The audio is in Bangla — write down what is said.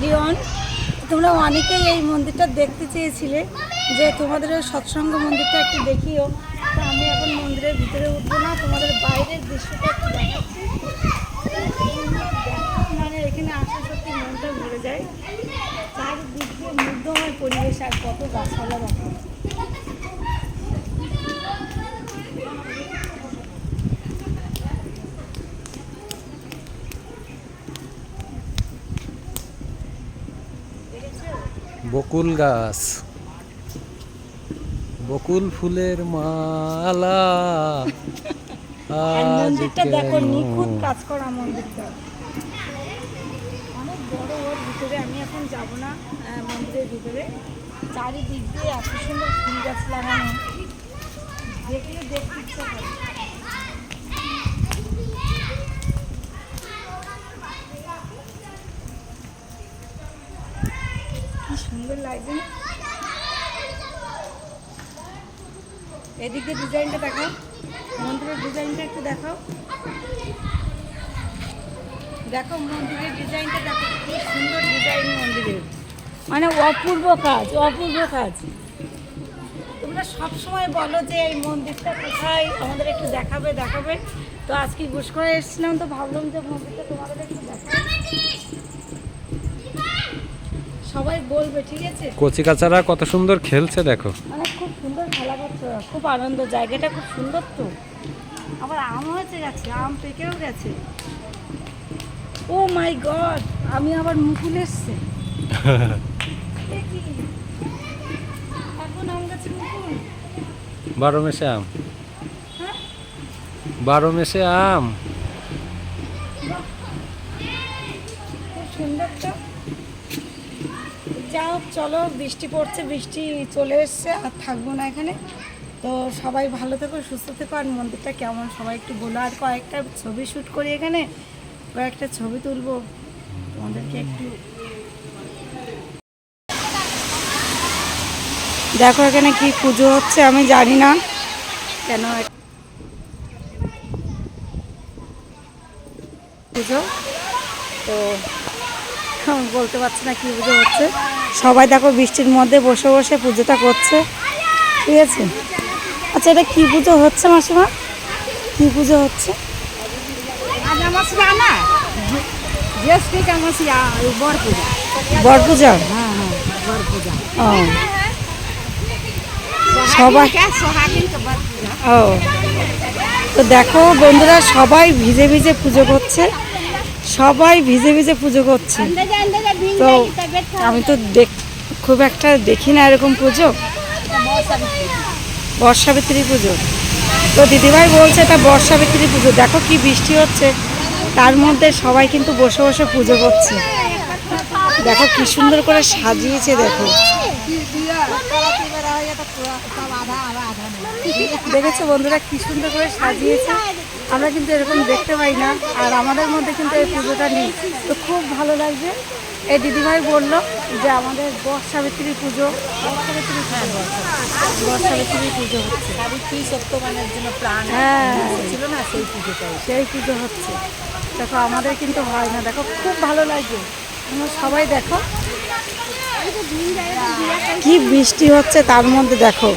এভরিওয়ান তোমরা অনেকেই এই মন্দিরটা দেখতে চেয়েছিলে যে তোমাদের সৎসঙ্গ মন্দিরটা একটু দেখিও। তো আমি এখন মন্দিরের ভিতরে উঠবো না, তোমাদের বাইরের দৃশ্যটা একটু দেখাচ্ছি। মানে এখানে আসা সত্যি মনটা ভরে যায়। চারিদিক মুগ্ধময় পরিবেশ আর কত গাছপালা দেখো বকুল গাছ। বকুল ফুলের মালা। মন্দিরটা দেখো নিখুঁত কাজ করা মন্দিরটা। অনেক বড় ওর ভিতরে আমি এখন যাব না মন্দিরের ভিতরে। চারিদিক দিয়ে এত সুন্দর ফুল গাছ লাগানো। দেখলে দেখতে ইচ্ছা করে। সুন্দর লাগছে। এদিকে ডিজাইনটা দেখাও। মন্দিরের ডিজাইনটা একটু দেখাও। দেখো মন্দিরের ডিজাইনটা দেখো, কি সুন্দর ডিজাইন মন্দিরের। মানে অপূর্ব কাজ অপূর্ব কাজ। তোমরা সব সময় বলো যে এই মন্দিরটা কোথায় আমাদের একটু দেখাবে দেখাবে। তো আজকে ঘুষ করে এসেছিলাম, তো ভাবলাম যে মন্দিরটা তোমাদের একটু দেখাই। সবাই বলবে ঠিক আছে? কচি কাচারা কত সুন্দর খেলছে দেখো। মানে খুব সুন্দর খেলা করছে খুব আনন্দ জায়গাটা খুব সুন্দর তো। আবার আম হয়েছে গেছে আম পেকেও গেছে। ও মাই গড আমি আবার মুকুল এসছে। এখন আম গাছে মুকুল? বারো মেশে আম। হ্যাঁ? বারো মেশে আম? যাও, চলো, বৃষ্টি পড়ছে, বৃষ্টি চলে এসছে, আর থাকব না এখানে। তো সবাই ভালো থেকো, সুস্থ থেকো, আর মন্দিরটা কেমন? সবাই একটু বলো, আর কয়েকটা ছবি শ্যুট করি এখানে, কয়েকটা ছবি তুলবো। তোমাদেরকে একটু দেখো এখানে কি পুজো হচ্ছে, আমি জানি না। কেন পুজো? তো বলতে পারছি না কি পুজো হচ্ছে সবাই দেখো বৃষ্টির মধ্যে বসে বসে পুজোটা করছে। ঠিক আছে? আচ্ছা এটা কি পুজো হচ্ছে মাসিমা? কি পুজো হচ্ছে? বর পূজা। হ্যাঁ হ্যাঁ বর পূজা। ও। সবাই ও। তো দেখো বন্ধুরা সবাই ভিজে ভিজে পুজো করছে। সবাই ভিজে ভিজে পুজো করছে। তো আমি তো দেখ খুব একটা দেখি না এরকম পুজো। বর্ষাবিত্রী পুজো। তো দিদিভাই বলছে এটা বর্ষাবিত্রী পুজো। দেখো কি বৃষ্টি হচ্ছে। তার মধ্যে সবাই কিন্তু বসে বসে পুজো করছে। দেখো কি সুন্দর করে সাজিয়েছে দেখো। দেখেছ বন্ধুরা কি সুন্দর করে সাজিয়েছে? আমরা কিন্তু এরকম দেখতে পাই না আর আমাদের মধ্যে কিন্তু এই পুজোটা নেই। তো খুব ভালো লাগছে। এই দিদিভাই বলল যে আমাদের বর্ষাবিত্রী পুজো বর্ষাবিত্রী পুজো বর্ষাবিত্রী পুজো হচ্ছে। সাবিত্রী সত্যবানের জন্য প্রাণ হ্যাঁ। ছিল না সেই পুজোটাই। সেই পুজো হচ্ছে। দেখো আমাদের কিন্তু হয় না। দেখো খুব ভালো লাগে তোমরা সবাই দেখো। কি বৃষ্টি হচ্ছে তার মধ্যে দেখো।